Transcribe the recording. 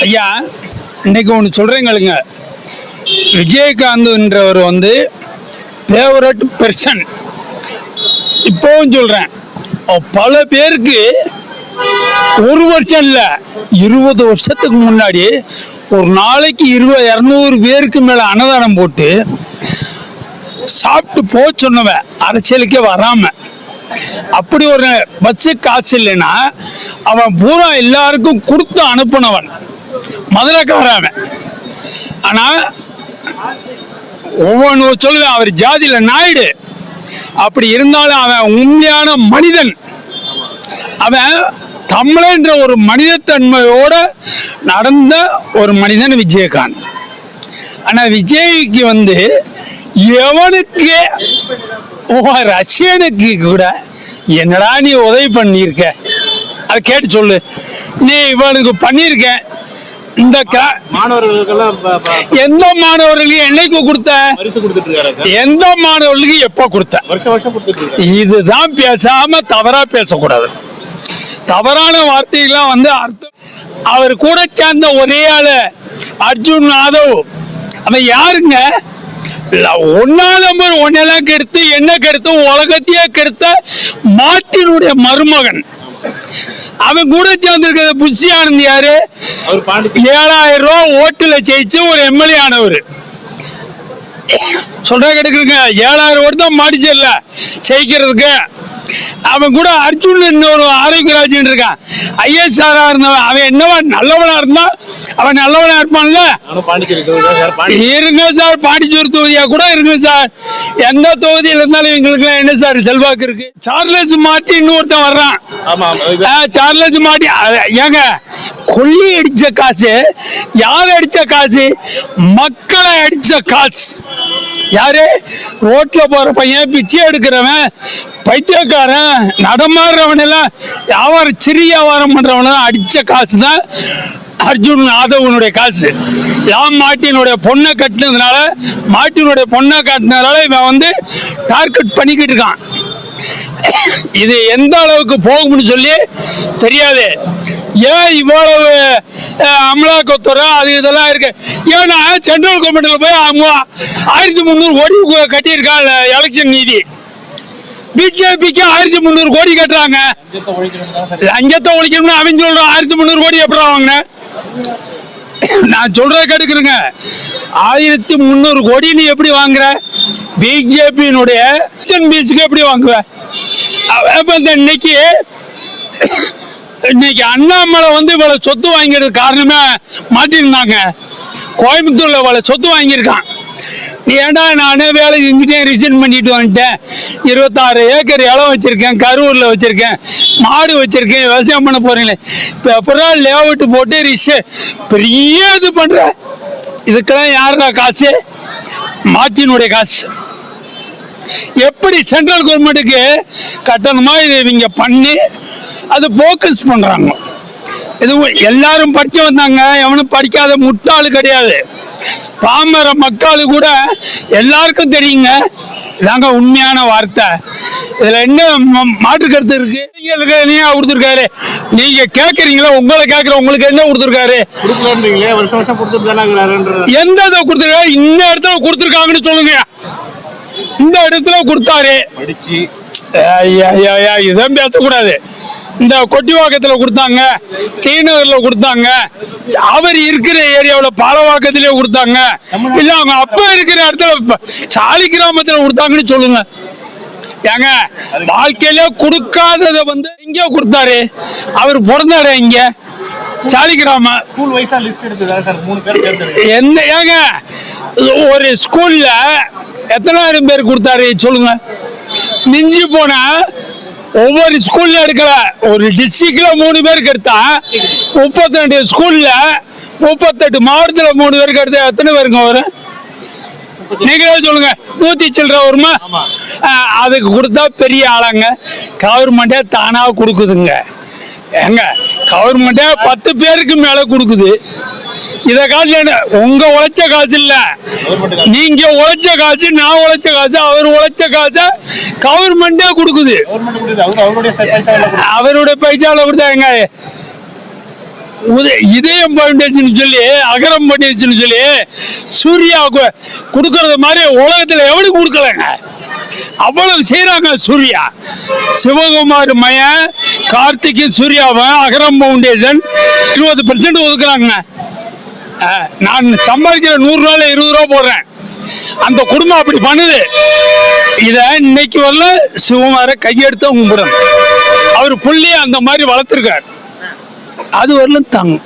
ஐயா இன்னைக்கு ஒன்று சொல்கிறேங்களுங்க விஜயகாந்த்ன்றவர் வந்து ஃபேவரட் பெர்சன் இப்போவும் சொல்கிறேன் பல பேருக்கு ஒரு வருஷம் இல்லை இருபது வருஷத்துக்கு முன்னாடி ஒரு நாளைக்கு இருபது இரநூறு பேருக்கு மேலே அன்னதானம் போட்டு சாப்பிட்டு போக சொன்னவன் அரசியலுக்கே வராமல் அப்படி ஒரு பஸ்ஸு காசு இல்லைன்னா அவன் பூரா எல்லாருக்கும் கொடுத்து அனுப்புனவன். மதுரைக்காரன் ஆனால் ஒவ்வொன்று சொல்லுவேன் அவர் ஜாதியில் நாயுடு. அப்படி இருந்தாலும் அவன் உண்மையான மனிதன். அவன் தமிழன்ற ஒரு மனிதத்தன்மையோட நடந்த ஒரு மனிதன் விஜயகாந்த். ஆனால் விஜய்க்கு வந்து எவனுக்கு ரஷ்யனுக்கு கூட என்னடா நீ உதவி பண்ணியிருக்க? அதை கேட்டு சொல்லு. நீ இவனுக்கு பண்ணியிருக்கேன் இந்த எந்த மாணவர்களுக்கு என்னைக்கு கொடுத்த? எந்த மாணவர்களுக்கு எப்போ கொடுத்த? இதுதான் பேசாம தவறா பேசக்கூடாது. தவறான வார்த்தைகள்லாம் வந்து அர்த்தம். அவர் கூட சேர்ந்த ஒரே ஆளு அர்ஜுன் யாதவ் அவன் யாருங்க? ஒண்ணா நம்பர் ஒன்னெல்லாம் கெடுத்து என்ன கெடுத்து உலகத்தையே கெடுத்த மாட்டினுடைய மருமகன். அவன் கூட சேர்ந்திருக்கிற புஷி ஆனந்த் யாரு? ஏழாயிரம் ரூபாய் ஓட்டுல ஜெயிச்சு ஒரு எம்எல்ஏ ஆனவர். சொல்ற கிடைக்குங்க ஏழாயிரம் ஓட்டு தான் மாடிச்சல்ல ஜெயிக்கிறதுக்கு. அவன் கூட அர்ஜுன் இன்னொரு ஆரோக்கியராஜன் இருக்கான். ஐஎஸ்ஆரா இருந்தவன். அவன் என்னவா நல்லவனா இருந்தா அவன் நல்லவனா இருப்பான்ல? இருங்க சார் பாண்டிச்சேரி தொகுதியா கூட இருங்க சார். எந்த தொகுதியில இருந்தாலும் எங்களுக்கு என்ன சார் செல்வாக்கு இருக்கு. சார்லஸ் மாட்டி இன்னொருத்தன் வர்றான். சார்லஸ் மாட்டி ஏங்க கொல்லி அடிச்ச காசு யார் அடிச்ச காசு? மக்களை அடிச்ச காசு. யாரு? ரோட்ல போற பையன் பிச்சை எடுக்கிறவன் பைத்தியக்காரன் நடமாடுறவன் எல்லாம் வியாபாரம் சிறிய வியாபாரம் பண்றவன அடிச்ச காசு தான் அர்ஜுன் ஆதவனுடைய காசு. யாம் மாட்டினுடைய பொண்ணை கட்டினதுனால மாட்டினுடைய பொண்ணை கட்டினதுனால இவன் வந்து டார்கெட் பண்ணிக்கிட்டு இருக்கான். இது எந்த அளவுக்கு போகும்னு சொல்லி தெரியாது. ஏன் இவ்வளவு அமலாக்கத்துறை அது இதெல்லாம் இருக்கு. ஏன்னா சென்ட்ரல் கவர்மெண்ட்ல போய் அவங்க ஆயிரத்தி முந்நூறு கோடி கட்டியிருக்கான் எலெக்ஷன் நீதி. பிஜேபிக்கு ஆயிரத்தி முந்நூறு கோடி கட்டுறாங்க. லஞ்சத்தை ஒழிக்கணும்னு அவன் சொல்றான். ஆயிரத்தி முந்நூறு கோடி எப்படி வாங்கின? நான் சொல்றத கேட்டுக்கிறேங்க ஆயிரத்தி முந்நூறு கோடி நீ எப்படி வாங்குற? பிஜேபியினுடைய பீச்சுக்கு எப்படி வாங்குவ? இந்த இன்னைக்கு இன்னைக்கு அண்ணாமலை வந்து இவ்வளவு சொத்து வாங்கிறது காரணமே மாட்டிருந்தாங்க. கோயம்புத்தூர்ல இவ்வளவு சொத்து வாங்கியிருக்கான். ஏன்டா நானே வேலை செஞ்சுட்டே ரிசைன் பண்ணிட்டு வந்துட்டேன்? இருபத்தாறு ஏக்கர் இடம் வச்சிருக்கேன் கரூரில் வச்சிருக்கேன் மாடு வச்சிருக்கேன் விவசாயம் பண்ண போறீங்களே. இப்போ அப்புறம் லேஅவுட் போட்டு ரிஷ பெரிய இது பண்ற? இதுக்கெல்லாம் யாருடா காசு? மாற்றினுடைய காசு. எப்படி சென்ட்ரல் கவர்மெண்ட்டுக்கு கட்டணமா இது இவங்க பண்ணி அது போக்கஸ் பண்றாங்க? இது எல்லாரும் படிச்சு வந்தாங்க எவனும் படிக்காத முட்டாளு கிடையாது. பாமர மக்கள் கூட எல்லாருக்கும் தெரியுங்க. இதாங்க உண்மையான வார்த்தை. இதுல என்ன மாற்று கருத்து இருக்கு? நீங்களுக்கு நீங்க கொடுத்துருக்காரு? நீங்க கேக்குறீங்களா? உங்களை கேக்குற உங்களுக்கு என்ன கொடுத்துருக்காரு? எந்த இதை கொடுத்துருக்காரு? இந்த இடத்துல கொடுத்துருக்காங்கன்னு சொல்லுங்க. இந்த இடத்துல கொடுத்தாரு. படிச்சு ஐயா, ஐயா, ஐயா, இதான் பேசக்கூடாது. இந்த கொட்டிவாக்கத்துல கொடுத்தாங்க டி நகர்ல கொடுத்தாங்க அவர் இருக்கிற ஏரியாவில் பாலவாக்கத்திலே கொடுத்தாங்க. இல்ல அவங்க அப்பா இருக்கிற இடத்துல சாலி கிராமத்துல கொடுத்தாங்கன்னு சொல்லுங்க. ஏங்க வாழ்க்கையில கொடுக்காததை வந்து இங்க கொடுத்தாரு. அவர் பிறந்தாரு இங்க. சாலி கிராமம் ஸ்கூல் வைஸா லிஸ்ட் எடுத்து சார்? மூணு பேர் தேர்ந்தெடுக்க எந்த ஏங்க ஒரு ஸ்கூல்ல எத்தனாயிரம் பேர் கொடுத்தாரு சொல்லுங்க. மிஞ்சி போனா ஒவ்வொரு ஸ்கூல்ல எடுக்கல ஒரு டிஸ்ட்ரிக்ட்ல மூணு பேருக்கு எடுத்தா முப்பத்தி ரெண்டு ஸ்கூல்ல முப்பத்தெட்டு மாவட்டத்துல மூணு பேருக்கு எடுத்தா எத்தனை பேருங்க வரும்? நீங்களே சொல்லுங்க. நூத்தி சில்லற வருமா? அதுக்கு கொடுத்தா பெரிய ஆளாங்க. கவர்மெண்டே தானா கொடுக்குதுங்க. ஏங்க கவர்மெண்டே பத்து பேருக்கு மேல கொடுக்குது. இத என்ன? உங்க உழைச்ச காசு இல்ல. நீங்க உழைச்ச காசு நான் உழைச்ச காசு அவர் உழைச்ச காசை கவர்மெண்டே கொடுக்குது. அவருடைய பைசா எல்லாம் கொடுக்குது. அவருடைய பைசால கொடுத்தாங்க இதயம் ஃபவுண்டேஷன் சொல்லி அகரம் ஃபவுண்டேஷன் சொல்லி சூர்யா கொடுக்கறது மாதிரி உலகத்துல எவனுக்கு கொடுக்கலங்க. அவ்வளவு செய்றாங்க சூர்யா. சிவகுமார் மயன் கார்த்திக் சூர்யாவை அகரம் ஃபவுண்டேஷன் இருபது பெர்சன்ட் ஒதுக்குறாங்க நான் சம்பாதிக்கிற நூறு ரூபாயில இருபது ரூபா போடுறேன். அந்த குடும்பம் அப்படி பண்ணுது. இத இன்னைக்கு வரல சிவமார கையெடுத்து கும்பிடும் அவர் புள்ளி அந்த மாதிரி வளர்த்துருக்கார். அது வரலும் தாங்க